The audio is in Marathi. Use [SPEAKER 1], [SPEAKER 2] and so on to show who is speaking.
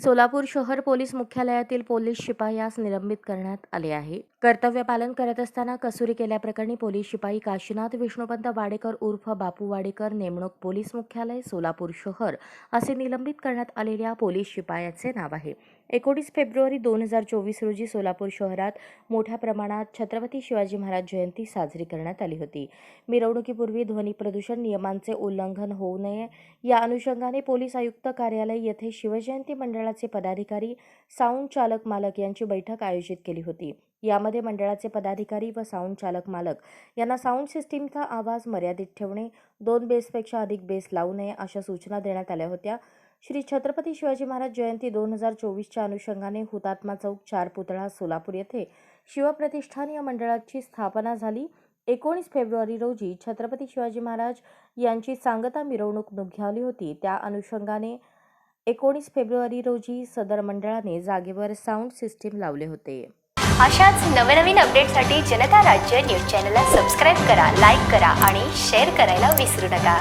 [SPEAKER 1] सोलापूर शहर पोलीस मुख्यालयातील पोलीस शिपायास निलंबित करण्यात आले आहे. कर्तव्य पालन करत असताना कसुरी केल्याप्रकरणी पोलीस शिपाई काशीनाथ विष्णुपंत वाडेकर उर्फ बापू वाडेकर नेमणूक पोलीस मुख्यालय सोलापूर शहर असे निलंबित करण्यात आलेल्या पोलीस शिपायाचे नाव आहे. एकोणीस फेब्रुवारी दोन हजार चोवीस रोजी सोलापूर शहरात मोठ्या प्रमाणात छत्रपती शिवाजी महाराज जयंती साजरी करण्यात आली होती. मिरवणुकीपूर्वी ध्वनी प्रदूषण नियमांचे उल्लंघन होऊ नये या अनुषंगाने पोलीस आयुक्त कार्यालय येथे शिवजयंती मंडळ मंडळाचे पदाधिकारी साऊंड चालक मालक यांची बैठक आयोजित केली होती. यामध्ये मंडळाचे पदाधिकारी व साऊंड चालक मालक यांना साऊंड सिस्टीमचा आवाज मर्यादित ठेवणे दोन बेसपेक्षा अधिक बेस लावू नये अशा सूचना देण्यात आल्या होत्या. श्री छत्रपती शिवाजी महाराज जयंती दोन हजार चोवीसच्या अनुषंगाने हुतात्मा चौक चार पुतळा सोलापूर येथे शिवप्रतिष्ठान या मंडळाची स्थापना झाली. एकोणीस फेब्रुवारी रोजी छत्रपती शिवाजी महाराज यांची सांगता मिरवणूक निघाली होती. त्या अनुषंगाने एकोणीस फेब्रुवारी रोजी सदर मंडळाने जागेवर साऊंड सिस्टीम लावले होते.
[SPEAKER 2] अशाच नवनवीन अपडेटसाठी जनता राज्य न्यूज चॅनलला सबस्क्राईब करा लाईक करा आणि शेअर करायला विसरू नका.